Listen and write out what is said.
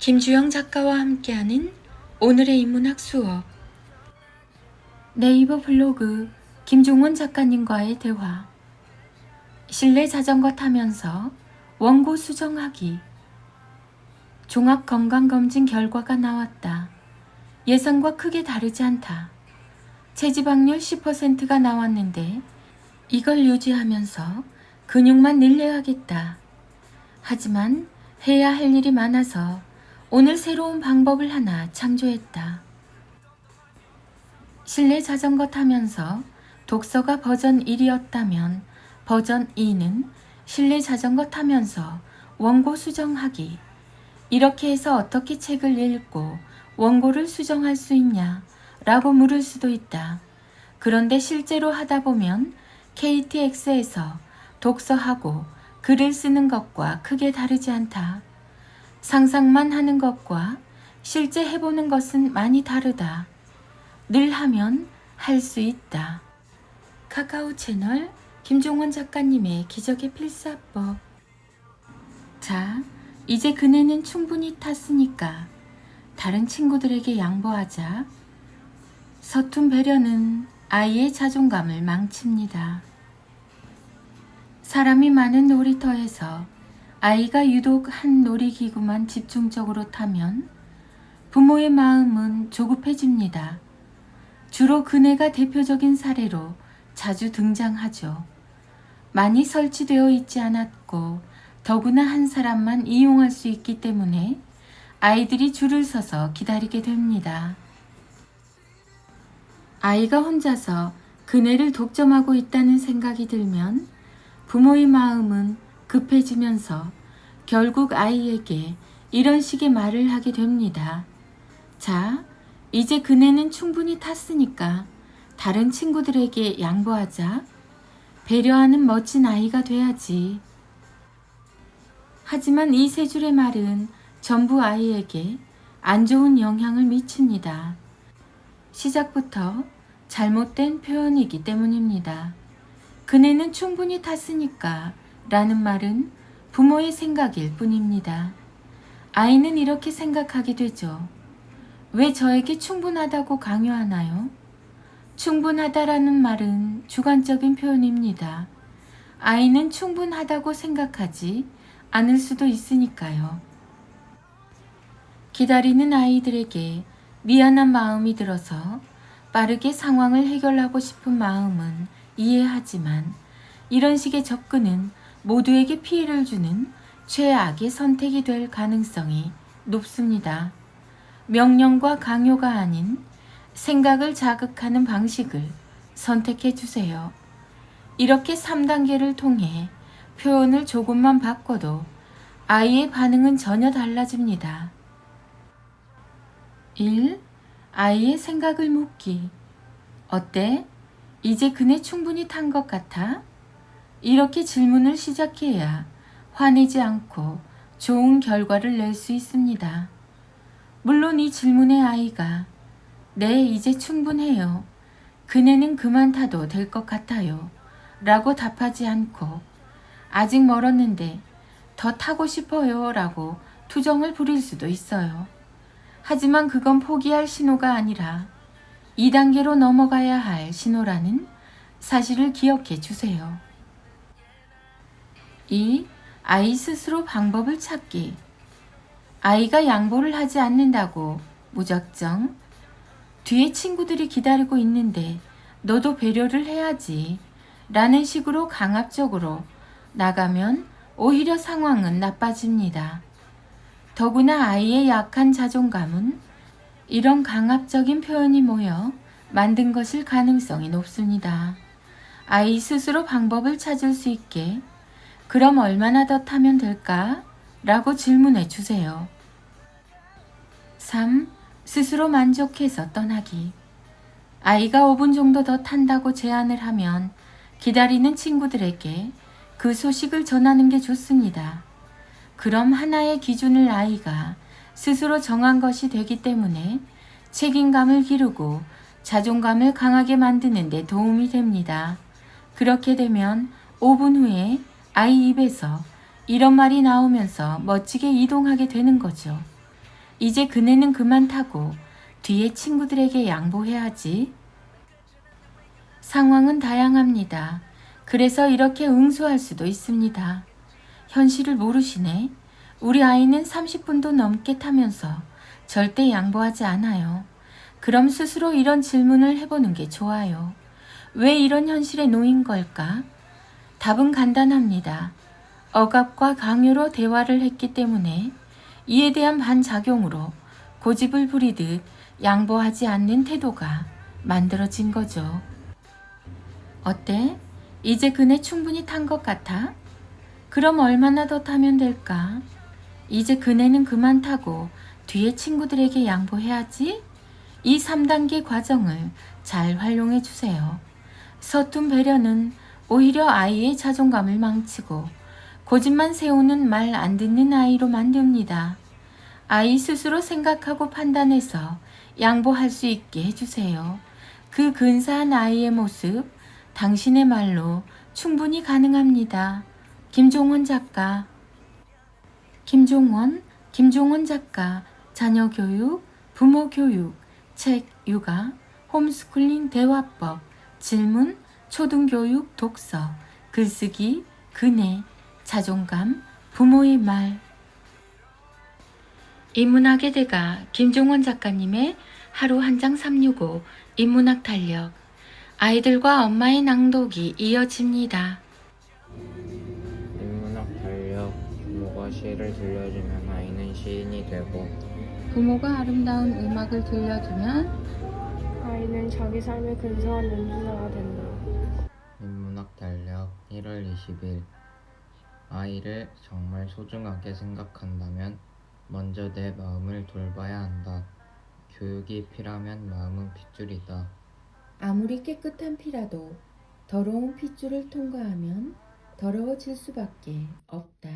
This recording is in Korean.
김주영 작가와 함께하는 오늘의 인문학 수업 네이버 블로그 김종원 작가님과의 대화 실내 자전거 타면서 원고 수정하기 종합 건강검진 결과가 나왔다. 예상과 크게 다르지 않다. 체지방률 10%가 나왔는데 이걸 유지하면서 근육만 늘려야겠다. 하지만 해야 할 일이 많아서 오늘 새로운 방법을 하나 창조했다. 실내 자전거 타면서 독서가 버전 1이었다면 버전 2는 실내 자전거 타면서 원고 수정하기. 이렇게 해서 어떻게 책을 읽고 원고를 수정할 수 있냐? 라고 물을 수도 있다. 그런데 실제로 하다 보면 KTX에서 독서하고 글을 쓰는 것과 크게 다르지 않다. 상상만 하는 것과 실제 해보는 것은 많이 다르다. 늘 하면 할 수 있다. 카카오 채널 김종원 작가님의 기적의 필사법. 자, 이제 그네는 충분히 탔으니까 다른 친구들에게 양보하자. 서툰 배려는 아이의 자존감을 망칩니다. 사람이 많은 놀이터에서 아이가 유독 한 놀이기구만 집중적으로 타면 부모의 마음은 조급해집니다. 주로 그네가 대표적인 사례로 자주 등장하죠. 많이 설치되어 있지 않았고 더구나 한 사람만 이용할 수 있기 때문에 아이들이 줄을 서서 기다리게 됩니다. 아이가 혼자서 그네를 독점하고 있다는 생각이 들면 부모의 마음은 급해지면서 결국 아이에게 이런 식의 말을 하게 됩니다. 자, 이제 그네는 충분히 탔으니까 다른 친구들에게 양보하자. 배려하는 멋진 아이가 돼야지. 하지만 이 세 줄의 말은 전부 아이에게 안 좋은 영향을 미칩니다. 시작부터 잘못된 표현이기 때문입니다. 그네는 충분히 탔으니까 라는 말은 부모의 생각일 뿐입니다. 아이는 이렇게 생각하게 되죠. 왜 저에게 충분하다고 강요하나요? 충분하다라는 말은 주관적인 표현입니다. 아이는 충분하다고 생각하지 않을 수도 있으니까요. 기다리는 아이들에게 미안한 마음이 들어서 빠르게 상황을 해결하고 싶은 마음은 이해하지만 이런 식의 접근은 모두에게 피해를 주는 최악의 선택이 될 가능성이 높습니다. 명령과 강요가 아닌 생각을 자극하는 방식을 선택해 주세요. 이렇게 3단계를 통해 표현을 조금만 바꿔도 아이의 반응은 전혀 달라집니다. 1. 아이의 생각을 묻기. 어때? 이제 그네 충분히 탄 것 같아? 이렇게 질문을 시작해야 화내지 않고 좋은 결과를 낼 수 있습니다. 물론 이 질문의 아이가 네, 이제 충분해요. 그네는 그만 타도 될 것 같아요. 라고 답하지 않고 아직 멀었는데 더 타고 싶어요. 라고 투정을 부릴 수도 있어요. 하지만 그건 포기할 신호가 아니라 2단계로 넘어가야 할 신호라는 사실을 기억해 주세요. 2. 아이 스스로 방법을 찾기. 아이가 양보를 하지 않는다고 무작정 뒤에 친구들이 기다리고 있는데 너도 배려를 해야지 라는 식으로 강압적으로 나가면 오히려 상황은 나빠집니다. 더구나 아이의 약한 자존감은 이런 강압적인 표현이 모여 만든 것일 가능성이 높습니다. 아이 스스로 방법을 찾을 수 있게 그럼 얼마나 더 타면 될까? 라고 질문해 주세요. 3. 스스로 만족해서 떠나기. 아이가 5분 정도 더 탄다고 제안을 하면 기다리는 친구들에게 그 소식을 전하는 게 좋습니다. 그럼 하나의 기준을 아이가 스스로 정한 것이 되기 때문에 책임감을 기르고 자존감을 강하게 만드는 데 도움이 됩니다. 그렇게 되면 5분 후에 아이 입에서 이런 말이 나오면서 멋지게 이동하게 되는 거죠. 이제 그네는 그만 타고 뒤에 친구들에게 양보해야지. 상황은 다양합니다. 그래서 이렇게 응수할 수도 있습니다. 현실을 모르시네. 우리 아이는 30분도 넘게 타면서 절대 양보하지 않아요. 그럼 스스로 이런 질문을 해보는 게 좋아요. 왜 이런 현실에 놓인 걸까? 답은 간단합니다. 억압과 강요로 대화를 했기 때문에 이에 대한 반작용으로 고집을 부리듯 양보하지 않는 태도가 만들어진 거죠. 어때? 이제 그네 충분히 탄 것 같아? 그럼 얼마나 더 타면 될까? 이제 그네는 그만 타고 뒤에 친구들에게 양보해야지? 이 3단계 과정을 잘 활용해 주세요. 서툰 배려는 오히려 아이의 자존감을 망치고 고집만 세우는 말 안 듣는 아이로 만듭니다. 아이 스스로 생각하고 판단해서 양보할 수 있게 해주세요. 그 근사한 아이의 모습, 당신의 말로 충분히 가능합니다. 김종원 작가 김종원, 김종원 작가, 자녀 교육, 부모 교육, 책, 육아, 홈스쿨링 대화법, 질문, 초등교육 독서, 글쓰기, 그네, 자존감, 부모의 말. 인문학의 대가 김종원 작가님의 하루 한 장 365 인문학 달력. 아이들과 엄마의 낭독이 이어집니다. 인문학 달력 부모가 시를 들려주면 아이는 시인이 되고 부모가 아름다운 음악을 들려주면 아이는 자기 삶의 근사한 연주자가 된다. 인문학 달력 1월 20일 아이를 정말 소중하게 생각한다면 먼저 내 마음을 돌봐야 한다. 교육이 필요하면 마음은 핏줄이다. 아무리 깨끗한 피라도 더러운 핏줄을 통과하면 더러워질 수밖에 없다.